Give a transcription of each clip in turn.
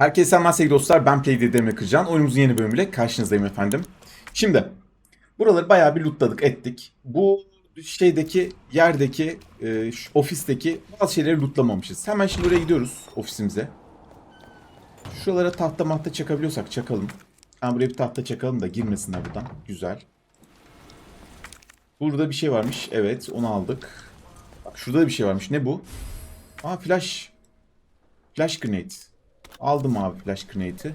Herkese selamlar sevgili dostlar. Ben Playdead Emre Kırcan. Oyunumuzun yeni bölümüyle karşınızdayım efendim. Şimdi buraları bayağı bir lootladık ettik. Bu şeydeki yerdeki e, şu ofisteki bazı şeyleri lootlamamışız. Hemen şimdi oraya gidiyoruz ofisimize. Şuralara tahta mahta çakabiliyorsak çakalım. Ha buraya bir tahta çakalım da girmesinler buradan. Güzel. Burada bir şey varmış. Evet onu aldık. Bak şurada da bir şey varmış. Ne bu? Aa flash. Flash grenade. Aldım abi flash grenade'i.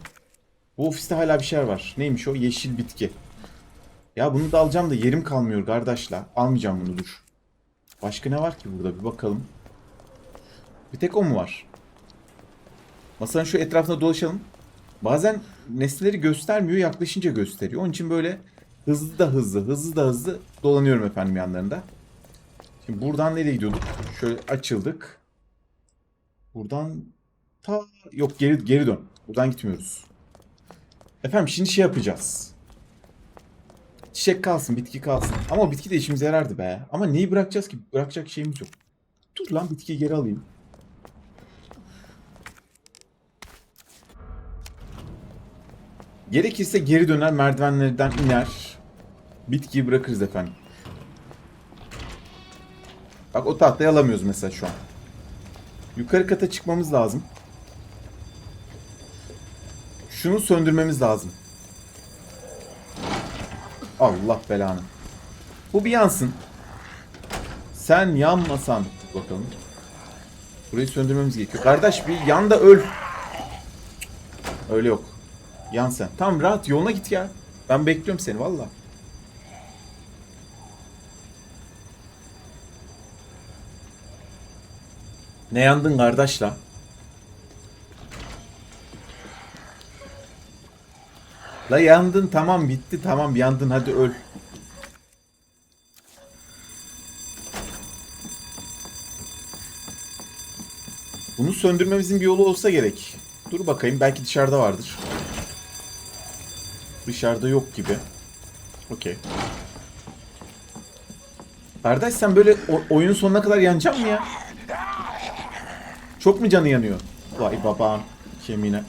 Bu ofiste hala bir şeyler var. Neymiş o? Yeşil bitki. Ya bunu da alacağım da yerim kalmıyor kardeşla. Almayacağım bunu dur. Başka ne var ki burada bir bakalım. Bir tek o mu var? Masanın şu etrafında dolaşalım. Bazen nesneleri göstermiyor yaklaşınca gösteriyor. Onun için böyle hızlı da hızlı hızlı da hızlı dolanıyorum efendim yanlarında. Şimdi buradan nereye gidiyorduk? Şöyle açıldık. Buradan ta yok geri geri dön. Buradan gitmiyoruz. Efendim şimdi şey yapacağız. Çiçek kalsın, bitki kalsın. Ama bitki de işimize yarardı be. Ama neyi bırakacağız ki? Bırakacak şeyimiz yok. Dur lan bitkiyi geri alayım. Gerekirse geri döner merdivenlerden iner. Bitkiyi bırakırız efendim. Bak o tahtayı alamıyoruz mesela şu an. Yukarı kata çıkmamız lazım. Şunu söndürmemiz lazım. Allah belanı. Bu bir yansın. Sen yanmasan bakalım. Burayı söndürmemiz gerekiyor. Kardeş bir yan da öl. Öyle yok. Yan sen. Tamam rahat yoluna git ya. Ben bekliyorum seni valla. Ne yandın kardeş la? La yandın tamam bitti tamam yandın hadi öl. Bunu söndürmemizin bir yolu olsa gerek. Dur bakayım belki dışarıda vardır. Dışarıda yok gibi. Okey. Kardeş sen böyle oyunun sonuna kadar yanacak mı ya? Çok mu canı yanıyor? Vay babam kemiğine.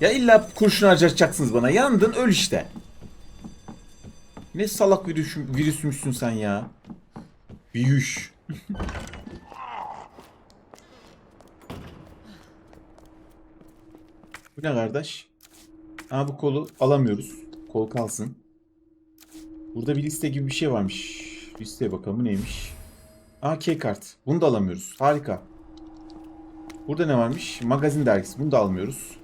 Ya illa kurşun harcatacaksınız bana. Yandın öl işte. Ne salak virüs, virüsmüşsün sen ya. Büyüş. bu ne kardeş? Ha bu kolu alamıyoruz. Kol kalsın. Burada bir liste gibi bir şey varmış. Listeye bakalım bu neymiş? Aa kart. Bunu da alamıyoruz. Harika. Burada ne varmış? Magazin dergisi. Bunu da almıyoruz.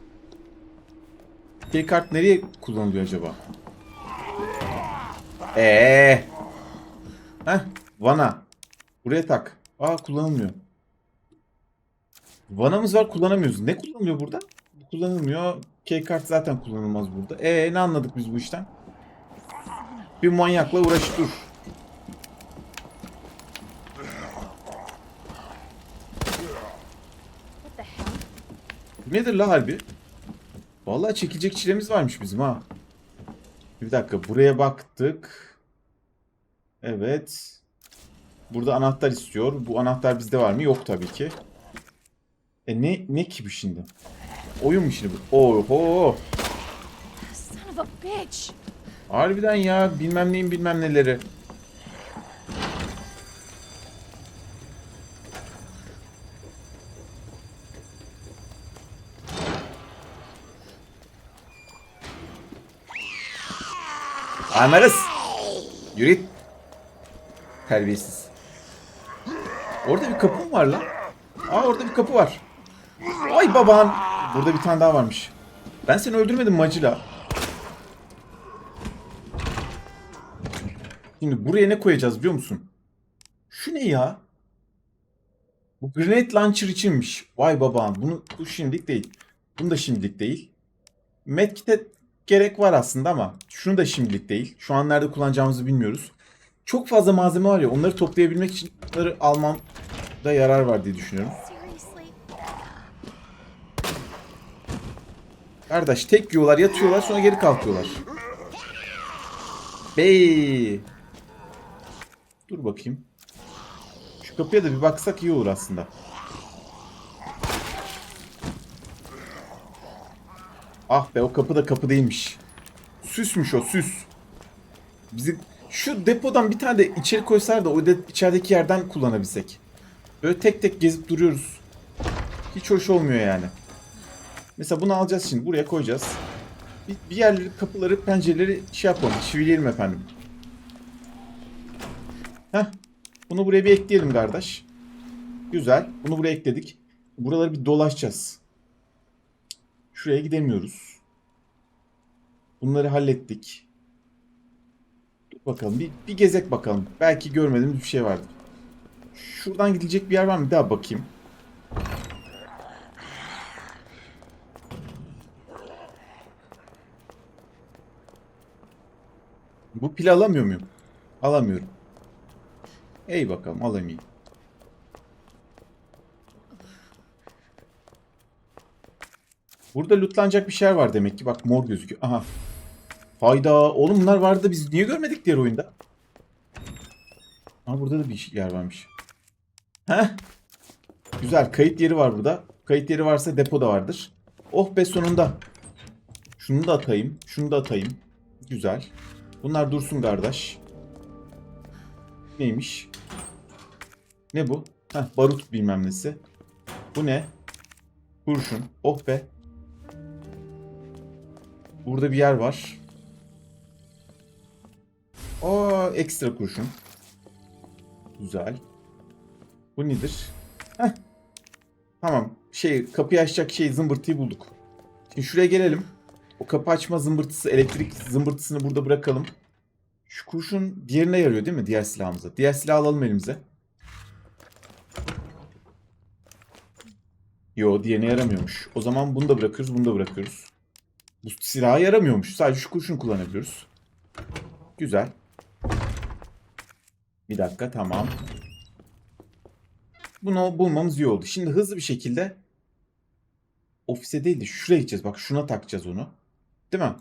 Kart nereye kullanılıyor acaba? Eee. Heh, vana. Buraya tak. Aa kullanılmıyor. Vanamız var kullanamıyoruz. Ne kullanılıyor burada? Bu kullanılmıyor. kart zaten kullanılmaz burada. Ee ne anladık biz bu işten? Bir manyakla uğraş dur. Nedir la harbi? Vallahi çekilecek çilemiz varmış bizim ha. Bir dakika buraya baktık. Evet. Burada anahtar istiyor. Bu anahtar bizde var mı? Yok tabii ki. E ne ne ki bu şimdi? Oyun mu şimdi bu? Oho. Son of a bitch! Harbiden ya bilmem neyin bilmem neleri. Anlarız. Yürü. Terbiyesiz. Orada bir kapı mı var lan? Aa orada bir kapı var. Ay baban. Burada bir tane daha varmış. Ben seni öldürmedim Macila. Şimdi buraya ne koyacağız biliyor musun? Şu ne ya? Bu grenade launcher içinmiş. Vay babam. Bunu bu şimdilik değil. Bunu da şimdilik değil. Medkit'e gerek var aslında ama şunu da şimdilik değil. Şu an nerede kullanacağımızı bilmiyoruz. Çok fazla malzeme var ya onları toplayabilmek için bunları almam da yarar var diye düşünüyorum. Kardeş tek yiyorlar yatıyorlar sonra geri kalkıyorlar. Bey. Dur bakayım. Şu kapıya da bir baksak iyi olur aslında. Ah be o kapı da kapı değilmiş. Süsmüş o süs. Bizi şu depodan bir tane de içeri koysalar da o de, içerideki yerden kullanabilsek. Böyle tek tek gezip duruyoruz. Hiç hoş olmuyor yani. Mesela bunu alacağız şimdi. Buraya koyacağız. Bir, bir yerleri, kapıları, pencereleri şey yapalım. Çivileyelim efendim. Heh. Bunu buraya bir ekleyelim kardeş. Güzel. Bunu buraya ekledik. Buraları bir dolaşacağız. Şuraya gidemiyoruz. Bunları hallettik. Bakalım. Bir, bir gezek bakalım. Belki görmediğimiz bir şey vardır. Şuradan gidilecek bir yer var mı? Daha bakayım. Bu pil alamıyor muyum? Alamıyorum. Ey bakalım alamayayım. Burada lootlanacak bir şeyler var demek ki. Bak mor gözüküyor. Aha. Hayda. Oğlum bunlar vardı biz niye görmedik diğer oyunda? Aa burada da bir yer varmış. Heh. Güzel. Kayıt yeri var burada. Kayıt yeri varsa depo da vardır. Oh be sonunda. Şunu da atayım. Şunu da atayım. Güzel. Bunlar dursun kardeş. Neymiş? Ne bu? Heh, barut bilmem nesi. Bu ne? Kurşun. Oh be. Burada bir yer var. Aa, ekstra kurşun. Güzel. Bu nedir? Heh. Tamam. Şey, kapıyı açacak şey zımbırtıyı bulduk. Şimdi şuraya gelelim. O kapı açma zımbırtısı, elektrik zımbırtısını burada bırakalım. Şu kurşun diğerine yarıyor değil mi? Diğer silahımıza. Diğer silahı alalım elimize. Yo diğerine yaramıyormuş. O zaman bunu da bırakıyoruz, bunu da bırakıyoruz. Bu silaha yaramıyormuş. Sadece şu kurşunu kullanabiliyoruz. Güzel. Bir dakika tamam. Bunu bulmamız iyi oldu. Şimdi hızlı bir şekilde ofise değil de şuraya gideceğiz. Bak şuna takacağız onu. Değil mi?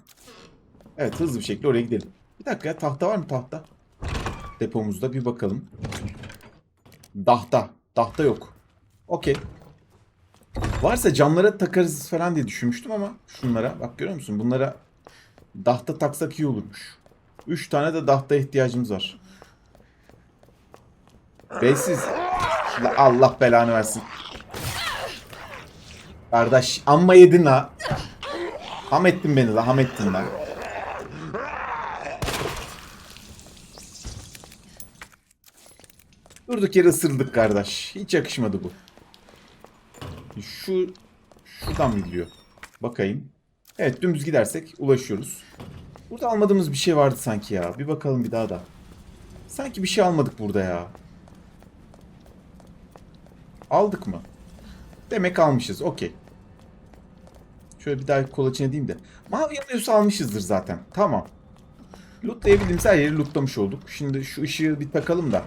Evet hızlı bir şekilde oraya gidelim. Bir dakika ya tahta var mı tahta? Depomuzda bir bakalım. Dahta. Dahta yok. Okey. Varsa camlara takarız falan diye düşünmüştüm ama şunlara bak görüyor musun? Bunlara dahta taksak iyi olurmuş. 3 tane de dahta ihtiyacımız var. Beysiz. La- Allah belanı versin. Kardeş amma yedin la. Ham ettin beni la ham ettin la. Durduk yere ısırıldık kardeş. Hiç yakışmadı bu. Şu şuradan mı gidiyor? Bakayım. Evet dümdüz gidersek ulaşıyoruz. Burada almadığımız bir şey vardı sanki ya. Bir bakalım bir daha da. Sanki bir şey almadık burada ya. Aldık mı? Demek almışız. Okey. Şöyle bir daha kolaçan edeyim de. Mavi yanıyorsa almışızdır zaten. Tamam. Lootlayabildiğimiz her yeri lootlamış olduk. Şimdi şu ışığı bir takalım da.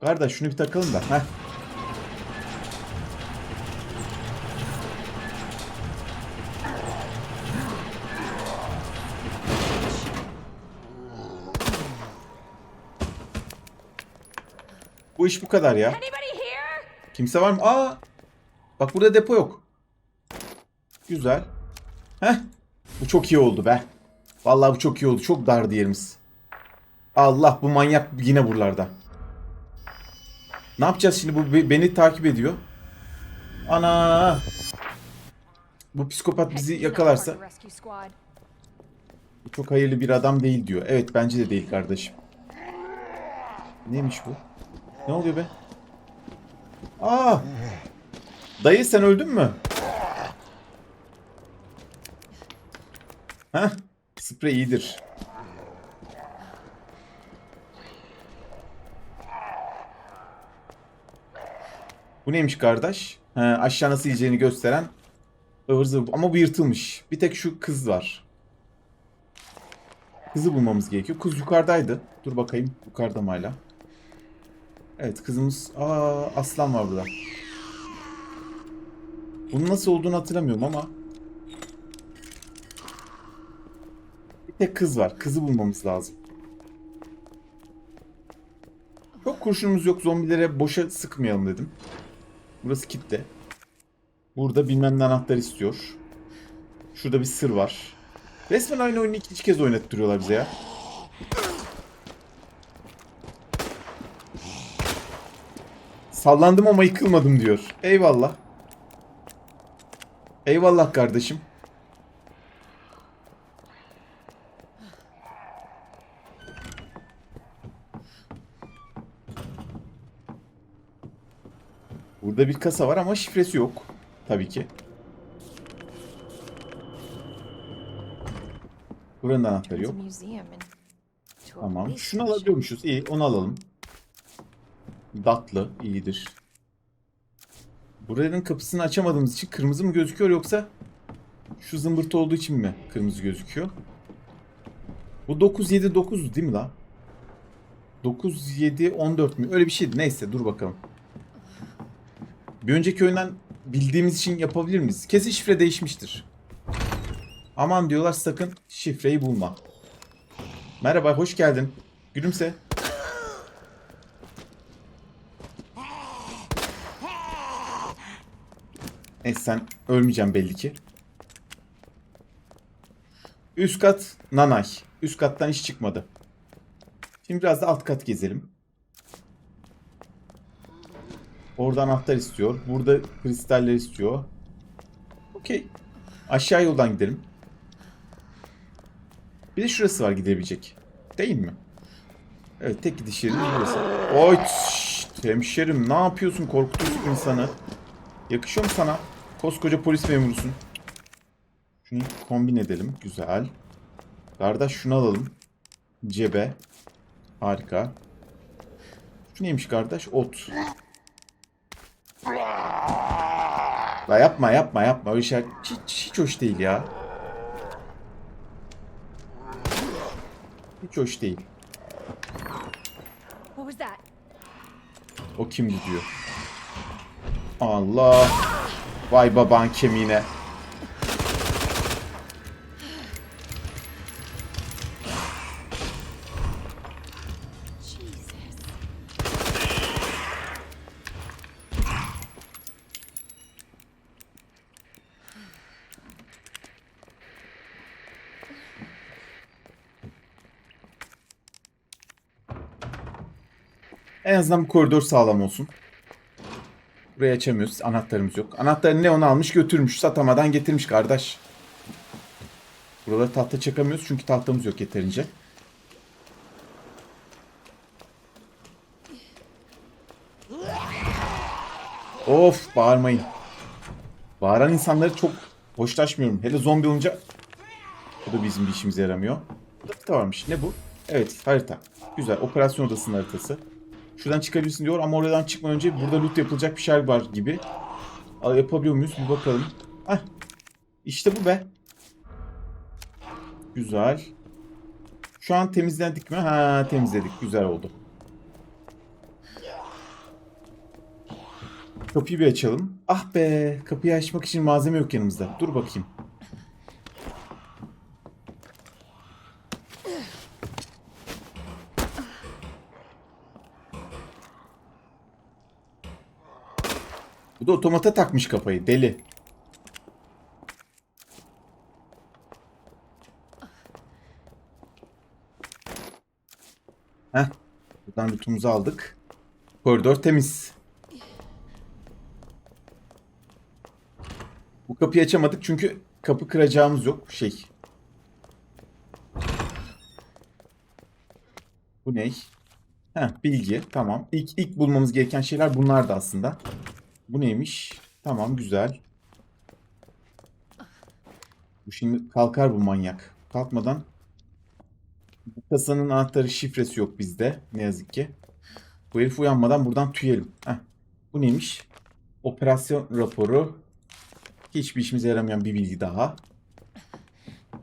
Kardeş şunu bir takalım da. Heh. Bu iş bu kadar ya. Kimse var mı? Aa! Bak burada depo yok. Güzel. Heh. Bu çok iyi oldu be. Vallahi bu çok iyi oldu. Çok dardı yerimiz. Allah bu manyak yine buralarda. Ne yapacağız şimdi? Bu be- beni takip ediyor. Ana! Bu psikopat bizi yakalarsa bu çok hayırlı bir adam değil diyor. Evet bence de değil kardeşim. Neymiş bu? Ne oluyor be? Aa! Dayı sen öldün mü? Heh. Sprey iyidir. Bu neymiş kardeş? He, aşağı nasıl yiyeceğini gösteren ıvır zıvır. Ama bu yırtılmış. Bir tek şu kız var. Kızı bulmamız gerekiyor. Kız yukarıdaydı. Dur bakayım. Yukarıda mı hala? Evet kızımız... Aa aslan var burada. Bunun nasıl olduğunu hatırlamıyorum ama... Bir tek kız var. Kızı bulmamız lazım. Çok kurşunumuz yok. Zombilere boşa sıkmayalım dedim. Burası kitle. Burada bilmem ne anahtar istiyor. Şurada bir sır var. Resmen aynı oyunu ikinci kez oynattırıyorlar bize ya. Sallandım ama yıkılmadım diyor. Eyvallah. Eyvallah kardeşim. Burada bir kasa var ama şifresi yok. Tabii ki. Buranın anahtarı yok. Tamam. Şunu alabiliyormuşuz. İyi. Onu alalım. Datlı. iyidir. Buranın kapısını açamadığımız için kırmızı mı gözüküyor yoksa şu zımbırtı olduğu için mi kırmızı gözüküyor? Bu 979 değil mi la? 97 14 mü? Öyle bir şeydi. Neyse dur bakalım. Bir önceki oyundan bildiğimiz için yapabilir miyiz? Kesin şifre değişmiştir. Aman diyorlar sakın şifreyi bulma. Merhaba, hoş geldin. Gülümse. Neyse sen ölmeyeceğim belli ki. Üst kat Nanay. Üst kattan hiç çıkmadı. Şimdi biraz da alt kat gezelim. Orada anahtar istiyor. Burada kristaller istiyor. Okey. Aşağı yoldan gidelim. Bir de şurası var gidebilecek. Değil mi? Evet tek gidiş yerimiz burası. Oy şşt, hemşerim ne yapıyorsun korkutuyorsun insanı. Yakışıyor mu sana? Koskoca polis memurusun. Şunu kombin edelim. Güzel. Kardeş şunu alalım. Cebe. Harika. Şu neymiş kardeş? Ot. La yapma yapma yapma. Öyle şey hiç, hiç hoş değil ya. Hiç hoş değil. O kimdi diyor. Allah. Vay baban kemiğine. En azından bu koridor sağlam olsun. Burayı açamıyoruz. Anahtarımız yok. Anahtarı ne onu almış götürmüş. Satamadan getirmiş kardeş. Buraları tahta çakamıyoruz çünkü tahtamız yok yeterince. Of bağırmayın. Bağıran insanları çok hoşlaşmıyorum. Hele zombi olunca bu da bizim bir işimize yaramıyor. Da varmış. Ne bu? Evet harita. Güzel. Operasyon odasının haritası. Şuradan çıkabilirsin diyor ama oradan çıkmadan önce burada loot yapılacak bir şey var gibi. Yapabiliyor muyuz? Bir bakalım. Heh. İşte bu be. Güzel. Şu an temizlendik mi? Ha temizledik. Güzel oldu. Kapıyı bir açalım. Ah be. Kapıyı açmak için malzeme yok yanımızda. Dur bakayım. Bu da otomata takmış kafayı. Deli. Heh. Buradan lootumuzu aldık. Koridor temiz. Bu kapıyı açamadık çünkü kapı kıracağımız yok. Şey. Bu ne? Heh, bilgi. Tamam. İlk, ilk bulmamız gereken şeyler bunlardı aslında. Bu neymiş? Tamam güzel. Bu şimdi kalkar bu manyak. Kalkmadan bu kasanın anahtarı şifresi yok bizde. Ne yazık ki. Bu herif uyanmadan buradan tüyelim. Heh. Bu neymiş? Operasyon raporu. Hiçbir işimize yaramayan bir bilgi daha.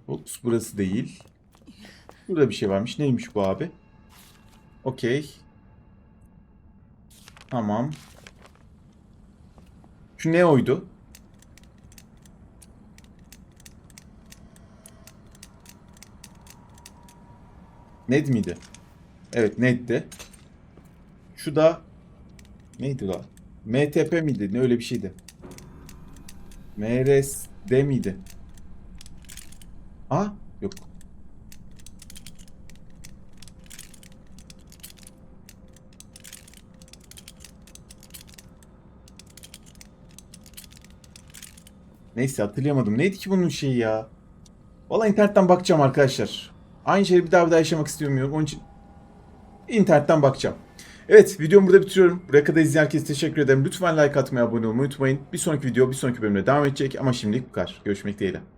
Ups burası değil. Burada bir şey varmış. Neymiş bu abi? Okey. Tamam. Şu ne oydu? Ned miydi? Evet Ned'di. Şu da neydi la? MTP miydi? Ne öyle bir şeydi. MRSD miydi? Aa yok. Neyse hatırlayamadım. Neydi ki bunun şeyi ya? Valla internetten bakacağım arkadaşlar. Aynı şeyi bir daha bir daha yaşamak istemiyorum. Onun için internetten bakacağım. Evet videomu burada bitiriyorum. Buraya kadar izleyen herkese teşekkür ederim. Lütfen like atmayı, abone olmayı unutmayın. Bir sonraki video, bir sonraki bölümde devam edecek. Ama şimdilik bu kadar. Görüşmek dileğiyle.